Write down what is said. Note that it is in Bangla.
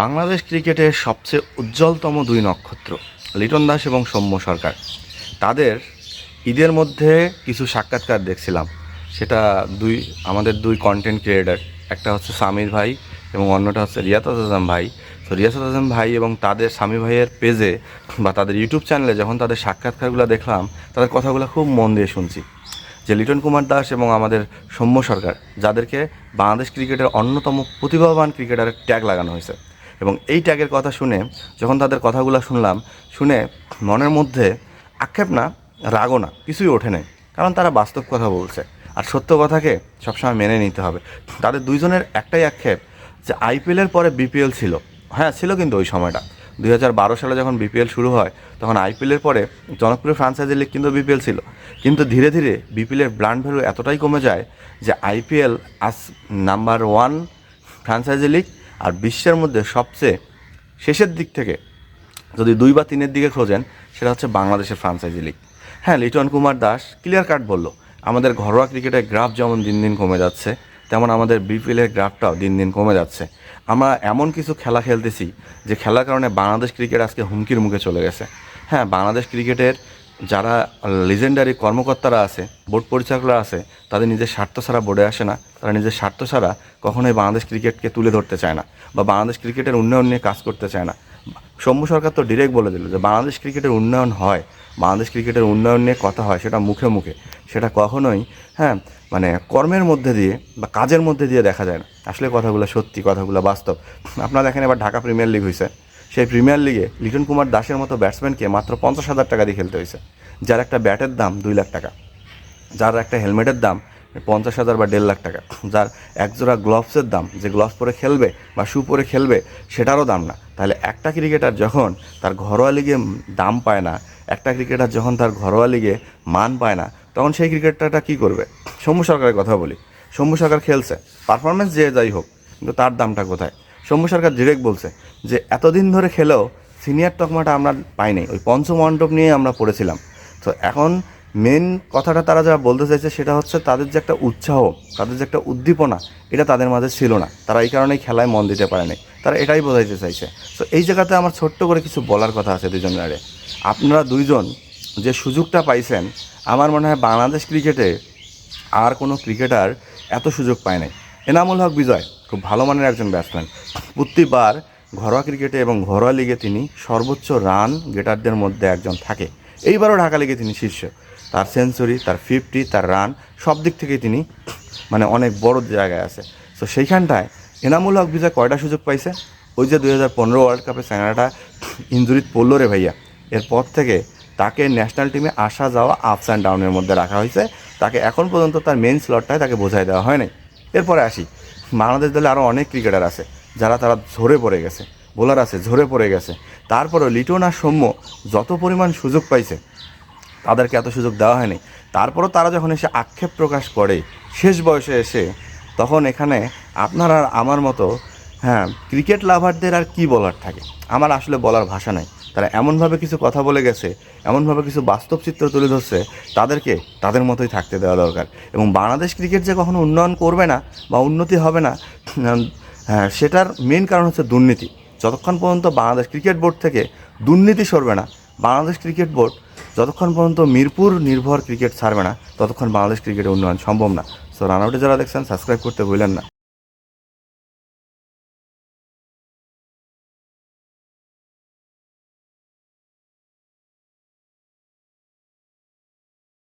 বাংলাদেশ ক্রিকেটের সবচেয়ে উজ্জ্বলতম দুই নক্ষত্র, লিটন দাস এবং সৌম্য সরকার। তাদের ঈদের মধ্যে কিছু সাক্ষাৎকার দেখছিলাম। সেটা দুই, আমাদের দুই কন্টেন্ট ক্রিয়েটার একটা হচ্ছে সামির ভাই এবং অন্যটা হচ্ছে রিয়াসাত আজম ভাই। তো রিয়াসাত আজম ভাই এবং তাদের স্বামী ভাইয়ের পেজে বা তাদের ইউটিউব চ্যানেলে যখন তাদের সাক্ষাৎকারগুলো দেখলাম, তাদের কথাগুলো খুব মন দিয়ে শুনছি। যে লিটন কুমার দাস এবং আমাদের সৌম্য সরকার, যাদেরকে বাংলাদেশ ক্রিকেটের অন্যতম প্রতিভাবান ক্রিকেটারের ট্যাগ লাগানো হয়েছে। এবং এই ট্যাগের কথা শুনে যখন তাদের কথাগুলো শুনলাম, শুনে মনের মধ্যে আক্ষেপ না, রাগও না, কিছুই ওঠে নাই। কারণ তারা বাস্তব কথা বলছে। আর সত্য কথাকে সবসময় মেনে নিতে হবে। তাদের দুইজনের একটাই আক্ষেপ যে আইপিএলের পরে বিপিএল ছিল। হ্যাঁ ছিল কিন্তু ওই সময়টা। দুই হাজার বারো সালে যখন বিপিএল শুরু হয়, তখন আইপিএলের পরে জনপ্রিয় ফ্রাঞ্চাইজি লিগ কিন্তু বিপিএল ছিল। কিন্তু ধীরে ধীরে বিপিএলের ব্র্যান্ড ভ্যালু এতটাই কমে যায় যে আইপিএল আজ নাম্বার ওয়ান ফ্রাঞ্চাইজি লিগ আর বিশ্বের মধ্যে সবচেয়ে শেষের দিক থেকে যদি দুই বা তিনের দিকে খোঁজেন, সেটা হচ্ছে বাংলাদেশের ফ্রাঞ্চাইজি লিগ হ্যাঁ লিটন কুমার দাস ক্লিয়ার কাট বলল, আমাদের ঘরোয়া ক্রিকেটের গ্রাফ যেমন দিন দিন কমে যাচ্ছে, তেমন আমাদের বিপিএলের গ্রাফটাও দিন দিন কমে যাচ্ছে। আমরা এমন কিছু খেলা খেলতেছি যে খেলার কারণে বাংলাদেশ ক্রিকেট আজকে হুমকির মুখে চলে গেছে। হ্যাঁ বাংলাদেশ ক্রিকেটের যারা লিজেন্ডারি কর্মকর্তারা আছে বোর্ড পরিচালকরা আছে, তাদের নিজের স্বার্থ ছাড়া বোর্ডে আসে না। তারা নিজের স্বার্থ ছাড়া কখনোই বাংলাদেশ ক্রিকেটকে তুলে ধরতে চায় না বা বাংলাদেশ ক্রিকেটের উন্নয়ন নিয়ে কাজ করতে চায় না। সৌম্য সরকার তো ডিরেক্ট বলে দিল যে বাংলাদেশ ক্রিকেটের উন্নয়ন হয়। বাংলাদেশ ক্রিকেটের উন্নয়ন নিয়ে কথা হয়, সেটা মুখে মুখে। সেটা কখনোই হ্যাঁ মানে কর্মের মধ্যে দিয়ে বা কাজের মধ্যে দিয়ে দেখা যায় না। আসলে কথাগুলো সত্যি, কথাগুলো বাস্তব। আপনারা দেখেন এবার ঢাকা প্রিমিয়ার লিগ হয়েছে সেই প্রিমিয়ার লিগে লিটন কুমার দাসের মতো ব্যাটসম্যানকে মাত্র পঞ্চাশ হাজার টাকা দিয়ে খেলতে হয়েছে, যার একটা ব্যাটের দাম দুই লাখ টাকা, যার একটা হেলমেটের দাম পঞ্চাশ হাজার বা দেড় লাখ টাকা, যার একজোড়া গ্লোভসের দাম যে গ্লোভস পরে খেলবে বা শু পরে খেলবে সেটারও দাম না। তাহলে একটা ক্রিকেটার যখন তার ঘরোয়া লিগে দাম পায় না, একটা ক্রিকেটার যখন তার ঘরোয়া লিগে মান পায় না, তখন সেই ক্রিকেটারটা কী করবে? সৌম্য সরকারের কথা বলি সৌম্য সরকার খেলছে পারফরমেন্স যে যাই হোক, কিন্তু তার দামটা কোথায়? সৌম্য সরকার ডিরেক্ট বলছে যে, এতদিন ধরে খেলেও সিনিয়র তকমাটা আমরা পাইনি। ওই পঞ্চমণ্ডপ নিয়ে আমরা পড়েছিলাম। তো এখন মেন কথাটা তারা যা বলতে চাইছে সেটা হচ্ছে তাদের যে একটা উৎসাহ, তাদের যে একটা উদ্দীপনা, এটা তাদের মাঝে ছিল না। তারা এই কারণেই খেলায় মন দিতে পারেনি। তারা এটাই বোঝাইতে চাইছে। তো এই জায়গাতে আমার ছোট্ট করে কিছু বলার কথা আছে দুজনের আরে আপনারা দুইজন যে সুযোগটা পাইছেন, আমার মনে হয় বাংলাদেশ ক্রিকেটে আর কোনো ক্রিকেটার এত সুযোগ পায় নাই। এনামুল হক বিজয় খুব ভালো মানের একজন ব্যাটসম্যান প্রতিবার ঘরোয়া ক্রিকেটে এবং ঘরোয়া লিগে তিনি সর্বোচ্চ রান গেটারদের মধ্যে একজন থাকে। এইবারও ঢাকা লিগে তিনি শীর্ষ। তার সেঞ্চুরি তার ফিফটি তার রান সব দিক থেকেই তিনি মানে অনেক বড় জায়গায় আছে। তো সেইখানটায় এনামুল হক বিজয় কয়টা সুযোগ পাইছে? ওই যে দুই হাজার পনেরো ওয়ার্ল্ড কাপে স্যানাটা ইঞ্জুরিত পড়ল রে ভাইয়া। এরপর থেকে তাকে ন্যাশনাল টিমে আসা যাওয়া আপস অ্যান্ড ডাউনের মধ্যে রাখা হয়েছে। তাকে এখন পর্যন্ত তার মেন স্লটটায় তাকে বোঝাই দেওয়া হয় নাই। এরপরে আসি। বাংলাদেশ দলে আরও অনেক ক্রিকেটার আছে, যারা তারা ঝরে পড়ে গেছে, বোলার আছে, ঝরে পড়ে গেছে। তারপরেও লিটন আর সৌম্য যত পরিমাণ সুযোগ পাইছে, তাদেরকে এত সুযোগ দেওয়া হয়নি। তারপরও তারা যখন এসে আক্ষেপ প্রকাশ করে শেষ বয়সে এসে, তখন এখানে আপনার আর আমার মতো হ্যাঁ ক্রিকেট লাভারদের আর কি বলার থাকে? আমার আসলে বলার ভাষা নাই। তারা এমনভাবে কিছু কথা বলে গেছে, এমনভাবে কিছু বাস্তব চিত্র তুলে ধরছে, তাদেরকে তাদের মতোই থাকতে দেওয়া দরকার। এবং বাংলাদেশ ক্রিকেট যে কখনো উন্নয়ন করবে না বা উন্নতি হবে না হ্যাঁ সেটার মেন কারণ হচ্ছে দুর্নীতি। যতক্ষণ পর্যন্ত বাংলাদেশ ক্রিকেট বোর্ড থেকে দুর্নীতি সরবে না, বাংলাদেশ ক্রিকেট বোর্ড যতক্ষণ পর্যন্ত মিরপুর নির্ভর ক্রিকেট ছাড়বে না, ততক্ষণ বাংলাদেশ ক্রিকেটের উন্নয়ন সম্ভব না। সো রান আউটে যারা দেখছেন সাবস্ক্রাইব করতে ভুলেন না।